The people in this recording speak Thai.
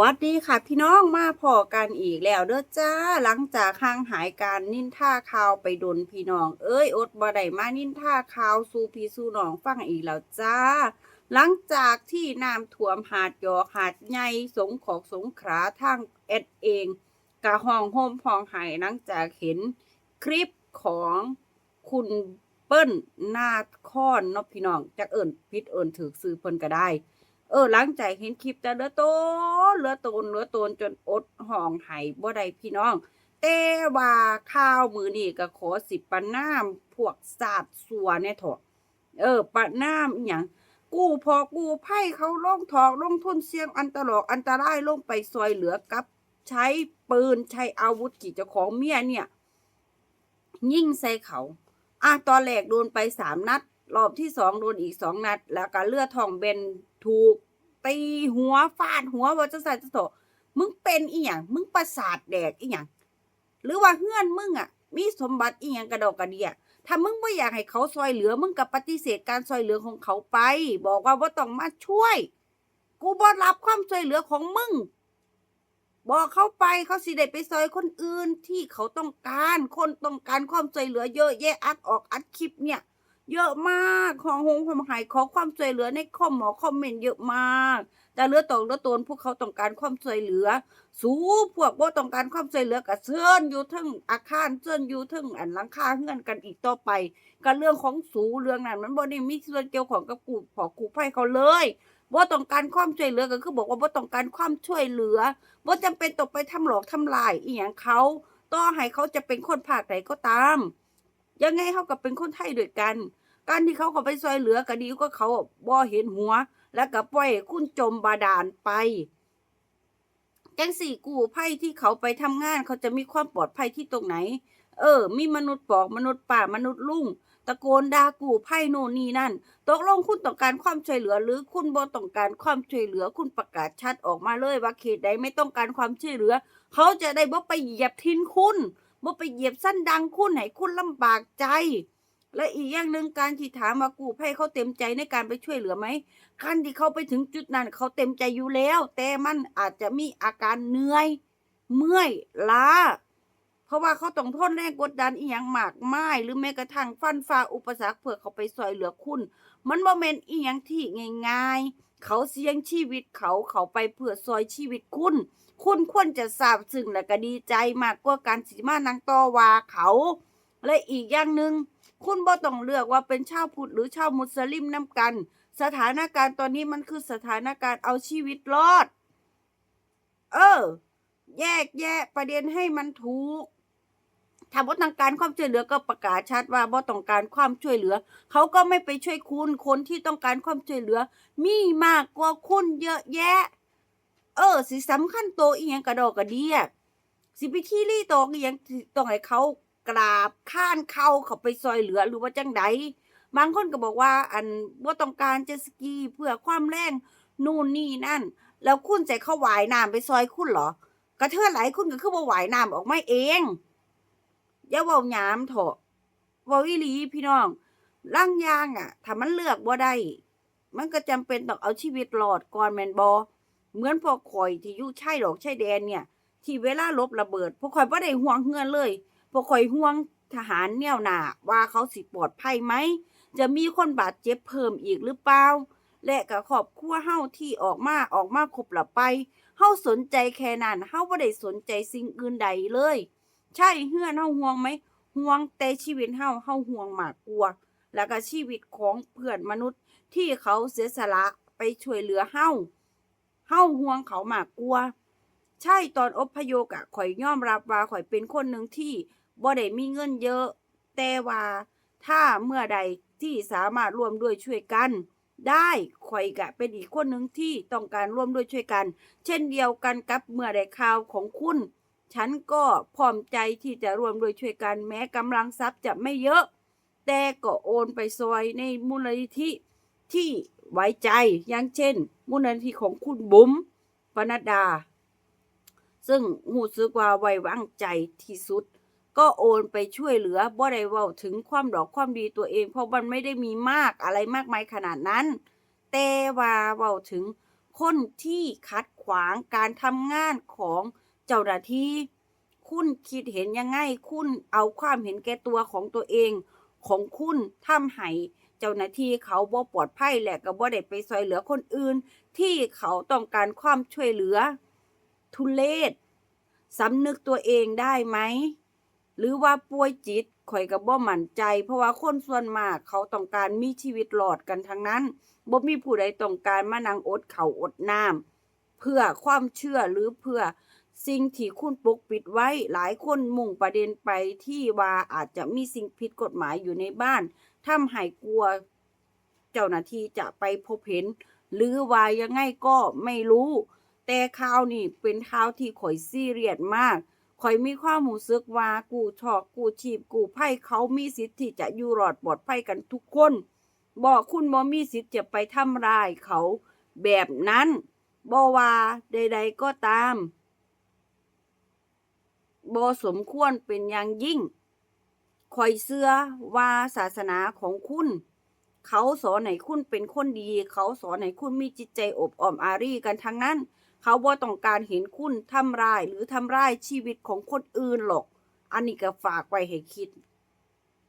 วัสดีค่ะพี่น้องมาพอกันอีกแล้วเด้อจ้าหลังจากห่างหายการนินท่าข่าวไปดนพี่น้อง เอ้ยอดบ่ได้มานินท่าข่าวสู่พี่สู่น้องฟังอีกแล้วจ้า หลังจากที่น้ำท่วมหาดยอกหาดใหญ่สงขอกสงขาทางเอ็ดเองกะห้องโฮมพองไห้หลังจากเห็นคลิปของคุณเปิ้ลนาคอนเนาะพี่น้องจักเอิญพิดเอิญถือซื้อเพิ่นก็ได้ เออ หลังใจเห็นคลิปแต่เหลือโตเหลือโตนเหลือโตนจนอดห้องไห้บ่ได้พี่น้อง แต่ว่าข้าวมือนี่ก็ขอสิปะนามพวกศาสตร์สัวเนี่ยเถอะเออปะนามอหย่างกู้พอกู้ไพ่เขาลงทอกลงทุนเสี่ยงอันตรอกอันตรายลงไปซอยเหลือกับ ใช้ปืนใช้อาวุธกี่เจ้าของเมียเนี่ย ยิ่งใส่เขาอะตอนแรกโดนไปสามนัด รอบที่สองโดนอีกสองนัด แล้วก็เลือดทองเบนถูก ตีหัวฟาดหัวว่าจะใส่จะโถมึงเป็นอีหยังมึงประสาทแดกอีหยังหรือว่าเฮือนมึงอะ มีสมบัติอีหยังกระดอกกระเดียถ้ามึงไม่อยากให้เขาซอยเหลือ มึงกับปฏิเสธการซอยเหลือของเขาไป บอกว่าว่าต้องมาช่วย กูบ่รับความช่วยเหลือของมึงบอกเขาไปเขาสิได้ไปซอยคนอื่นที่เขาต้องการ คนต้องการความช่วยเหลือเยอะแยะอัดออกอัดคลิปเนี่ย เยอะมากของหงความหายขอความช่วยเหลือในคอมหมอคอมเมนต์เยอะมาก แต่เลือตองเลือตนพวกเขาต้องการความช่วยเหลือ สู้พวกบ่าต้องการความช่วยเหลือกับเชิญอยู่ทั้งอาคารเชิญอยู่ทั้งอันหลังคาเฮือนกันอีกต่อไปก็เรื่องของสูเรื่องนั้นมันบ่ได้มีส่วนเกี่ยวของกับกูพอกูไพ่เขาเลยบ่าต้องการความช่วยเหลือก็คือบอกว่าบ่าต้องการความช่วยเหลือบ่าจำเป็นต้องไปทำหลอกทำลายอีหยังเขาต่อให้เขาจะเป็นคนภาคไหนก็ตาม ยังไงเขาก็เป็นคนไทยด้วยกัน การที่เขาก็ไปซอยเหลือก็ดีก็เขาบ่เห็นหัว แล้วก็ปล่อยคุณจมบาดาลไปจังสี่กู้ภัยที่เขาไปทำงานเขาจะมีความปลอดภัยที่ตรงไหน เออ มีมนุษย์ปอกมนุษย์ป่ามนุษย์ลุงตะโกนด่ากู้ภัยโน่นนี่นั่น ตกลงคุณต้องการความช่วยเหลือ หรือคุณบ่ต้องการความช่วยเหลือคุณประกาศชัดออกมาเลยว่าเขตใดไม่ต้องการความช่วยเหลือ เขาจะได้บ่ไปเหยียบทินคุณ บ่ไปเหยียบสั้นดังคุณให้คุณลำบากใจ และอีกอย่างหนึ่งการที่ถามว่ากู้ภัยเขาเต็มใจในการไปช่วยเหลือไหมการที่เขาไปถึงจุดนั้นเขาเต็มใจอยู่แล้ว แต่มันอาจจะมีอาการเหนื่อย เมื่อยล้า เพราะว่าเขาต้องทนแรงกดดันอีหยังมากมายหรือแม้กระทั่งฟันฝ่าอุปสรรคเพื่อเขาไปช่วยเหลือคุณ มันบ่แม่นอีหยังที่ง่ายๆ เขาเสี่ยงชีวิตเขาเขาไปเพื่อซอยชีวิตคุณ คุณควรจะทราบซึ้งและก็ดีใจมากกว่าการสิมานังต่อว่าเขา และอีกอย่างหนึ่งคุณบ่ต้องเลือกว่าเป็นชาวพุทธหรือชาวมุสลิมน้ำกัน สถานการณ์ตอนนี้มันคือสถานการณ์เอาชีวิตรอด เออ แยกแยะประเด็นให้มันถูก ถ้าบ่ต้องการความช่วยเหลือก็ประกาศชัดว่าบ่ต้องการความช่วยเหลือ เขาก็ไม่ไปช่วยคุณคนที่ต้องการความช่วยเหลือ มีมากกว่าคุณเยอะแยะ เออสิสำคัญโตวอีหยังกระดอกกระเดียสิไปที่รี่โตวอีหยังต้องให้เขากราบข้านเข้าเขาไปซอยเหลือหรือว่าจังใดบางคนก็บอกว่า อันว่าต้องการเจสกีเพื่อความแรงนู่นนี่นั่น แล้วคุณใจเข้าหวายน้ำไปซอยคุณเหรอกระเทือนไหลายคุณก็คือว่าหวายน้ำออกมาเอง อย่าเว้าหยามเถอะเว้าอีหลีพี่น้องร่างยางอะถ้ามันเลือกบ่ได้มันก็จำเป็นต้องเอาชีวิตรอดก่อนแมนบอเหมือนพวกข่อยที่อยู่ชายดอกชายแดนเนี่ย ที่เวลาลบระเบิดพวกข่อยบ่ได้ห่วงเฮือนเลยพวกข่อยห่วงทหารแนวหนาว่าเขาสิปลอดภัยไหม จะมีคนบาดเจ็บเพิ่มอีกหรือเปล่า และกับครอบครัวเฮาที่ออกมาออกมาครบละไปเฮาสนใจแค่นั้นเฮาบ่ได้สนใจสิ่งอื่นใดเลย ใช่เฮือนเฮาห่วงไหมห่วงแต่ชีวิตเฮาเฮาห่วงมากกว่าแล้วก็ชีวิตของเพื่อนมนุษย์ที่เขาเสียสละไปช่วยเหลือเฮาเฮาห่วงเขามากกว่าใช่ตอนอพยพอะข่อยยอมรับว่าข่อยเป็นคนหนึ่งที่บ่ได้มีเงินเยอะ แต่ว่าถ้าเมื่อใดที่สามารถร่วมด้วยช่วยกัน ได้ข่อยกะเป็นอีกคนหนึ่งที่ต้องการร่วมด้วยช่วยกัน เช่นเดียวกันกับเมื่อใดข่าวของคุณ ฉันก็พร้อมใจที่จะร่วมโดยช่วยกันแม้กำลังทรัพย์จะไม่เยอะ แต่ก็โอนไปซอยในมูลนิธิที่ไว้ใจอย่างเช่น มูลนิธิของคุณบุ๋มปนัดดา ซึ่งหูซึกว่าไว้วางใจที่สุด ก็โอนไปช่วยเหลือบ่ได้เว้าถึงความดอกความดีตัวเอง เพราะมันไม่ได้มีมากอะไรมากมายขนาดนั้น แต่ว่าเว้าถึงคนที่ขัดขวางการทำงานของ เจ้าหน้าที่ คุณคิดเห็นยังไง คุณเอาความเห็นแก่ตัวของตัวเอง ของคุณทำให้เจ้าหน้าที่เขาบ่ปลอดภัยและก็บ่ได้ไปช่วยเหลือคนอื่น ที่เขาต้องการความช่วยเหลือ ทุเลศสำนึกตัวเองได้ไหม หรือว่าป่วยจิตข่อยก็บ่มั่นใจ เพราะว่าคนส่วนมากเขาต้องการมีชีวิตรอดกันทั้งนั้นบ่มีผู้ใดต้องการมานั่งอดเข้าอดน้ำเพื่อความเชื่อหรือเพื่อ สิ่งที่คุณปกปิดไว้หลายคนมุ่งประเด็นไปที่ว่าอาจจะมีสิ่งผิดกฎหมายอยู่ในบ้านทำให้กลัวเจ้าหน้าที่จะไปพบเห็น หรือว่ายังไงก็ไม่รู้ แต่ข่าวนี่เป็นข่าวที่ข่อยซีเรียสมากข่อยมีความรู้สึกว่ากูชอกกูชีพกูไพ่เขามีสิทธิ์ที่จะอยู่รอดปลอดภัยกันทุกคน บอกคุณบ่มีสิทธิ์จะไปทำร้ายเขาแบบนั้นบ่ว่าใด ๆก็ตาม บ่สมควรเป็นอย่างยิ่งคอยเชื่อว่าศาสนาของคุณ เขาสอนให้คุณเป็นคนดี เขาสอนให้คุณมีจิตใจอบอ้อมอารีกันทั้งนั้น เขาบ่ต้องการเห็นคุณทำร้ายหรือทำร้ายชีวิตของคนอื่นหรอก อันนี้ก็ฝากไว้ให้คิด